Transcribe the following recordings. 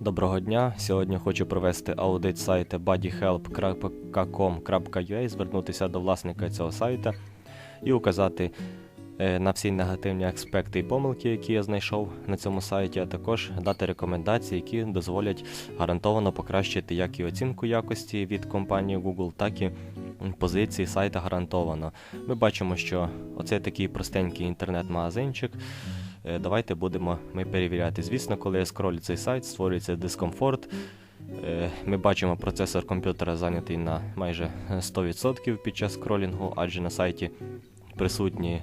Доброго дня. Сьогодні хочу провести аудит сайту buddyhelp.com.ua, звернутися до власника цього сайта і указати е, на всі негативні аспекти і помилки, які я знайшов на цьому сайті, а також дати рекомендації, які дозволять гарантовано покращити як і оцінку якості від компанії Google, так і позиції сайта гарантовано. Ми бачимо, що оце такий простенький інтернет-магазинчик. Е, Давайте будемо ми перевіряти. Звісно, коли я скролю цей сайт, створюється дискомфорт. Е, Ми бачимо, процесор комп'ютера зайнятий на майже 100% під час скролінгу, адже на сайті присутні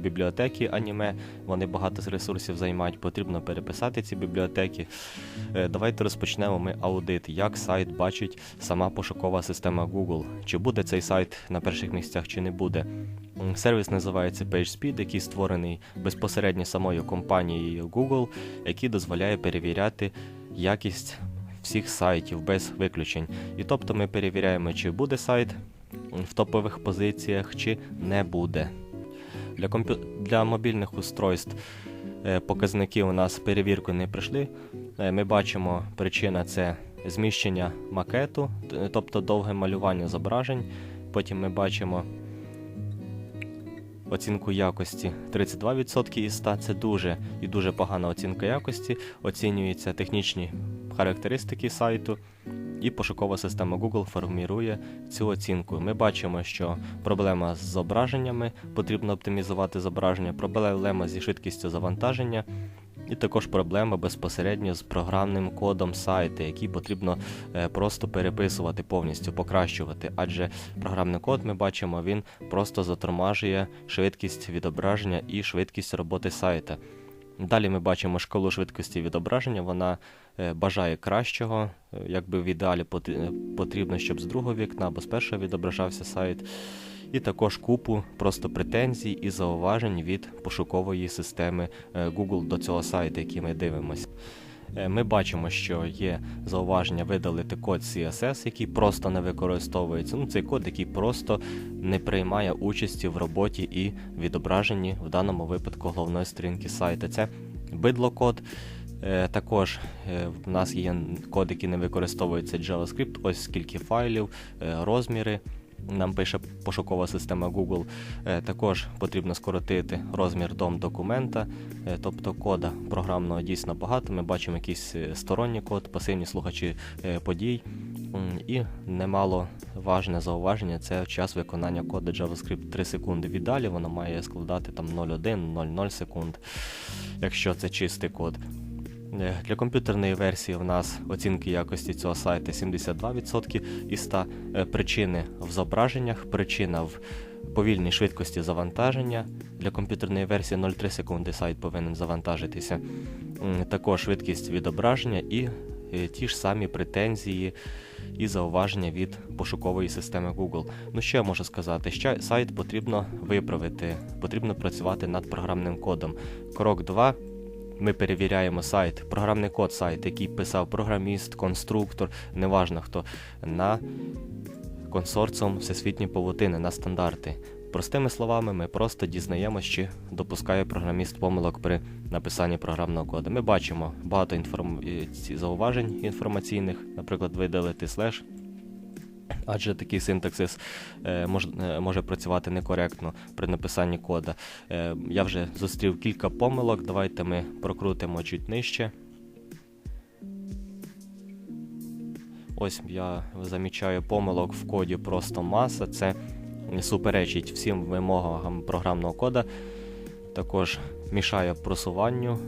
бібліотеки аніме, вони багато з ресурсів займають, потрібно переписати ці бібліотеки. Е, Давайте розпочнемо ми аудит, як сайт бачить сама пошукова система Google. Чи буде цей сайт на перших місцях, чи не буде. Сервіс називається PageSpeed, який створений безпосередньо самою компанією Google, який дозволяє перевіряти якість всіх сайтів без виключень. І тобто ми перевіряємо, чи буде сайт в топових позиціях, чи не буде. Для, комп'ю... для мобільних устройств е, показники у нас перевірку не пройшли. Е, Ми бачимо, причина це зміщення макету, тобто довге малювання зображень. Потім ми бачимо оцінку якості 32% із 100 це дуже і дуже погана оцінка якості. Оцінюються технічні характеристики сайту, і пошукова система Google формірує цю оцінку. Ми бачимо, що проблема з зображеннями, потрібно оптимізувати зображення, проблема зі швидкістю завантаження. І також проблема безпосередньо з програмним кодом сайту, який потрібно е, просто переписувати повністю, покращувати. Адже програмний код ми бачимо, він просто затормажує швидкість відображення і швидкість роботи сайта. Далі ми бачимо шкалу швидкості відображення, вона е, бажає кращого, е, якби в ідеалі е, потрібно, щоб з другого вікна або з першого відображався сайт. І також купу просто претензій і зауважень від пошукової системи Google до цього сайту, який ми дивимося. Е, Ми бачимо, що є зауваження видалити код CSS, який просто не використовується. Ну, цей код, який просто не приймає участі в роботі і відображенні в даному випадку головної сторінки сайту. Це бидлокод. Е, Також е, в нас є код, який не використовується JavaScript, ось скільки файлів, розміри. Нам пише пошукова система Google. Е, Також потрібно скоротити розмір дом документа, е, тобто кода програмного дійсно багато. Ми бачимо якийсь е, сторонній код, пасивні слухачі подій. І немало важне зауваження це час виконання коду JavaScript 3 секунди. Віддалі воно має складати там 0,1-0,0 секунд, якщо це чистий код. Е, Для комп'ютерної версії в нас оцінки якості цього сайту 72% із 100 Е, причини в зображеннях, причина в повільній швидкості завантаження. Для комп'ютерної версії 0,3 секунди сайт повинен завантажитися. Також швидкість відображення і е, ті ж самі претензії і зауваження від пошукової системи Google. Ну що я можу сказати? Що сайт потрібно виправити, потрібно працювати над програмним кодом. Крок 2. Ми перевіряємо сайт, програмний код сайту, який писав програміст, конструктор, неважно хто, на консорціум всесвітні павутини, на стандарти. Простими словами, ми просто дізнаємося, чи допускає програміст помилок при написанні програмного коду. Ми бачимо багато інформ... е, зауважень інформаційних, наприклад, видалити слеш. Адже такий синтаксис е, е, може працювати некоректно при написанні кода. Е, я вже зустрів кілька помилок. Давайте ми прокрутимо чуть нижче. Ось я замічаю помилок в коді просто маса. Це суперечить всім вимогам програмного кода. Також мішає просуванню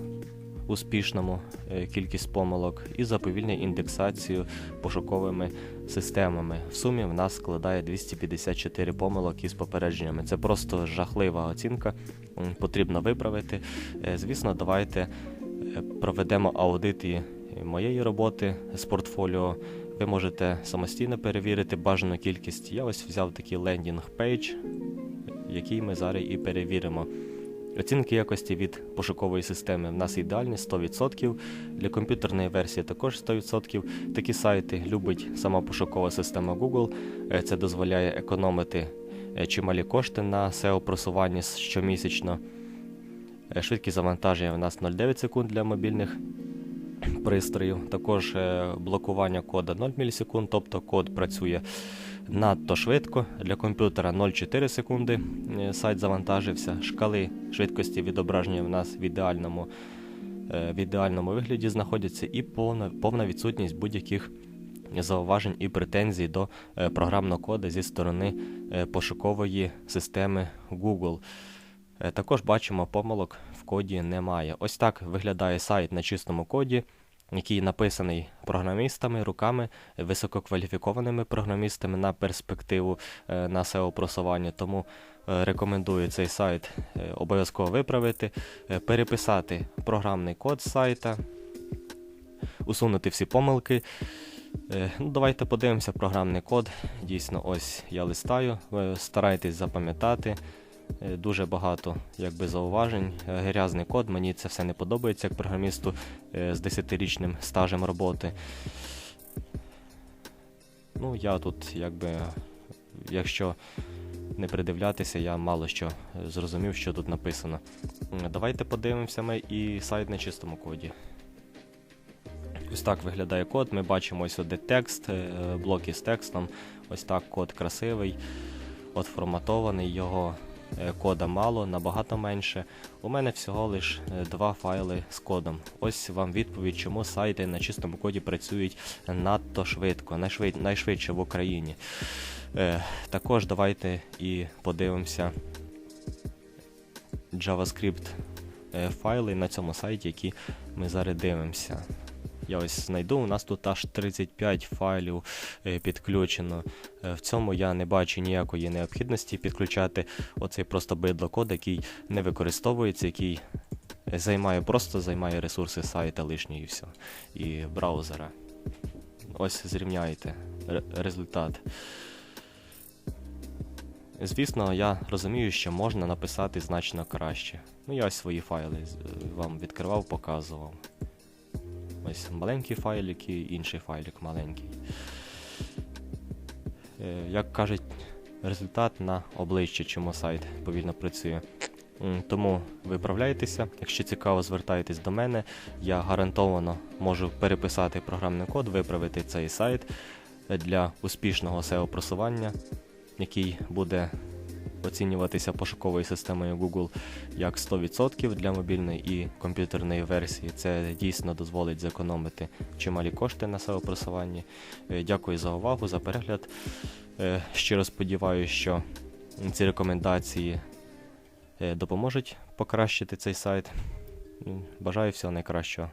успішному е, кількість помилок і заповільнює індексацію пошуковими системами. В сумі в нас складає 254 помилок із попередженнями. Це просто жахлива оцінка, потрібно виправити. Е, Звісно, давайте е, проведемо аудит і моєї роботи з портфоліо. Ви можете самостійно перевірити бажану кількість. Я ось взяв такий лендінг пейдж, який ми зараз і перевіримо. Оцінки якості від пошукової системи в нас ідеальні 100%. Для комп'ютерної версії також 100%. Такі сайти любить сама пошукова система Google. Е, Це дозволяє економити е, чималі кошти на SEO-просування щомісячно. Е, Швидкість завантаження в нас 0,9 секунд для мобільних пристрою. Також блокування кода 0 мілісекунд, тобто код працює надто швидко. Для комп'ютера 0,4 секунди е, сайт завантажився. Шкали швидкості відображення в нас в ідеальному, е, в ідеальному вигляді знаходяться і повна, повна відсутність будь-яких зауважень і претензій до е, програмного коду зі сторони пошукової системи Google. Також бачимо, помилок в коді немає. Ось так виглядає сайт на чистому коді, який написаний програмістами, руками, висококваліфікованими програмістами на перспективу е, на SEO-просування. Тому е, рекомендую цей сайт е, обов'язково виправити, переписати програмний код сайта, усунути всі помилки. Ну, давайте подивимося програмний код. Дійсно, ось я листаю. Старайтесь запам'ятати. Е, Дуже багато якби, зауважень. Е, Грязний код, мені це все не подобається як програмісту е, з 10-річним стажем роботи. Ну, я тут, якби, якщо не придивлятися, я мало що зрозумів, що тут написано. Давайте подивимося ми і сайт на чистому коді. Ось так виглядає код. Ми бачимо ось де текст, блоки з текстом. Ось так код красивий, от його кода мало, набагато менше. У мене всього лиш е, два файли з кодом. Ось вам відповідь, чому сайти на чистому коді працюють надто швидко, найшвид, найшвидше в Україні. Е, також давайте і подивимося JavaScript е, файли на цьому сайті, які ми зараз дивимося. Я ось знайду, у нас тут аж 35 файлів е, підключено. Е, в цьому я не бачу ніякої необхідності підключати оцей просто бидло-код, який не використовується, який е, займає, просто займає ресурси сайта лишні і все. І браузера. Ось зрівняйте результат. Звісно, я розумію, що можна написати значно краще. Ну, я ось свої файли вам відкривав, показував. Ось маленький файлик і інший файлик маленький. Е, Як кажуть, результат на обличчя, чому сайт повільно працює. Тому виправляйтеся. Якщо цікаво, звертайтесь до мене. Я гарантовано можу переписати програмний код, виправити цей сайт для успішного SEO-просування, який буде оцінюватися пошуковою системою Google як 100% для мобільної і комп'ютерної версії. Це дійсно дозволить зекономити чималі кошти на SEO-просуванні. Е, Дякую за увагу, за перегляд. Е, Щиро сподіваюся, що ці рекомендації е, допоможуть покращити цей сайт. Бажаю всього найкращого.